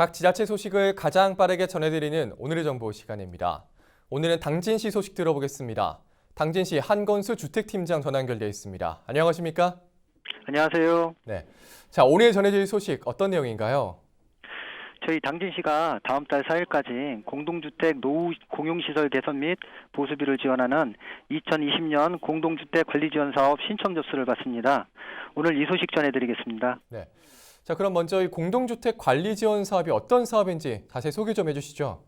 각 지자체 소식을 가장 빠르게 전해드리는 오늘의 정보 시간입니다. 오늘은 당진시 소식 들어보겠습니다. 당진시 한건수 주택팀장 전화 연결되어 있습니다. 안녕하십니까? 안녕하세요. 네. 자, 오늘 전해드릴 소식 어떤 내용인가요? 저희 당진시가 다음 달 4일까지 공동주택 노후 공용시설 개선 및 보수비를 지원하는 2020년 공동주택 관리 지원 사업 신청 접수를 받습니다. 오늘 이 소식 전해드리겠습니다. 네. 자, 그럼 먼저 이 공동주택 관리 지원 사업이 어떤 사업인지 자세히 소개 좀 해주시죠.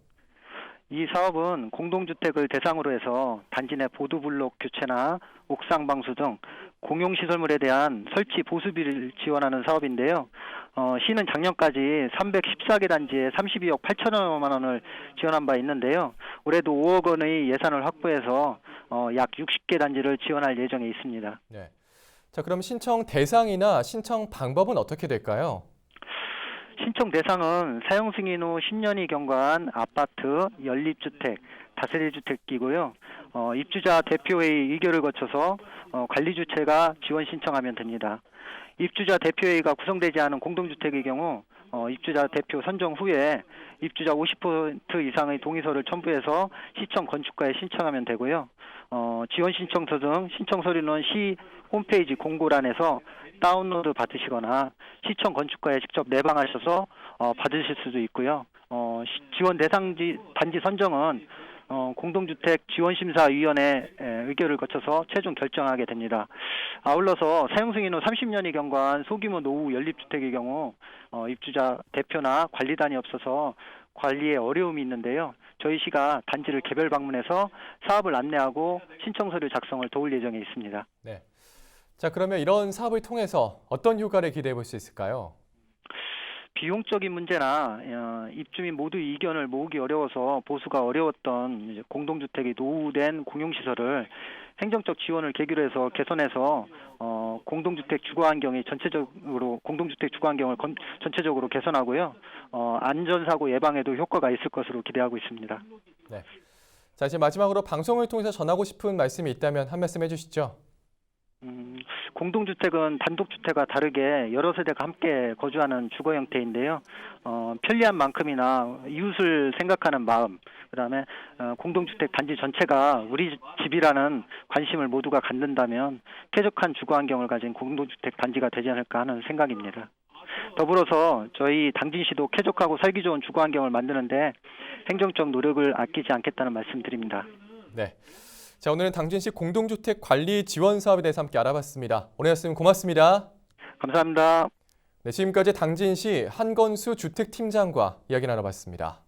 이 사업은 공동주택을 대상으로 해서 단지 내 보도블록 교체나 옥상 방수 등 공용 시설물에 대한 설치 보수비를 지원하는 사업인데요. 어, 시는 작년까지 314개 단지에 32억 8천여만 원을 지원한 바 있는데요. 올해도 5억 원의 예산을 확보해서 어, 약 60개 단지를 지원할 예정에 있습니다. 네. 자, 그럼 신청 대상이나 신청 방법은 어떻게 될까요? 신청 대상은 사용 승인 후 10년이 경과한 아파트, 연립주택, 다세대 주택이고요. 어, 입주자 대표회의 의결을 거쳐서 어, 관리주체가 지원 신청하면 됩니다. 입주자 대표회의가 구성되지 않은 공동주택의 경우 어, 입주자 대표 선정 후에 입주자 50% 이상의 동의서를 첨부해서 시청 건축가에 신청하면 되고요. 어, 지원 신청서 등 신청 서류는 시 홈페이지 공고란에서 다운로드 받으시거나 시청 건축가에 직접 내방하셔서 어, 받으실 수도 있고요. 어, 시- 지원 대상지 단지 선정은 어, 공동주택 지원심사위원회 에, 의결을 거쳐서 최종 결정하게 됩니다. 아울러서 사용 승인 후 30년이 경과한 소규모 노후 연립주택의 경우 어, 입주자 대표나 관리단이 없어서 관리에 어려움이 있는데요. 저희 시가 단지를 개별 방문해서 사업을 안내하고 신청 서류 작성을 도울 예정에 있습니다. 네. 자, 그러면 이런 사업을 통해서 어떤 효과를 기대해 볼 수 있을까요? 비용적인 문제나 어, 입주민 모두 이견을 모으기 어려워서 보수가 어려웠던 공동주택이 노후된 공용시설을 행정적 지원을 계기로 해서 개선해서 어, 공동주택 주거 환경이 전체적으로 공동주택 주거 환경을 건- 전체적으로 개선하고요. 어, 안전사고 예방에도 효과가 있을 것으로 기대하고 있습니다. 자, 이제 마지막으로 방송을 통해서 전하고 싶은 말씀이 있다면 한 말씀 해주시죠. 음, 공동주택은 단독주택과 다르게 여러 세대가 함께 거주하는 주거 형태인데요. 어, 편리한 만큼이나 이웃을 생각하는 마음, 그 다음에 어, 공동주택 단지 전체가 우리 집이라는 관심을 모두가 갖는다면 쾌적한 주거 환경을 가진 공동주택 단지가 되지 않을까 하는 생각입니다. 더불어서 저희 당진시도 쾌적하고 살기 좋은 주거 환경을 만드는데 행정적 노력을 아끼지 않겠다는 말씀드립니다. 네. 자, 오늘은 당진시 공동주택 관리 지원 사업에 대해서 함께 알아봤습니다. 오늘 말씀 고맙습니다. 감사합니다. 네, 지금까지 당진시 한건수 주택팀장과 이야기 나눠봤습니다.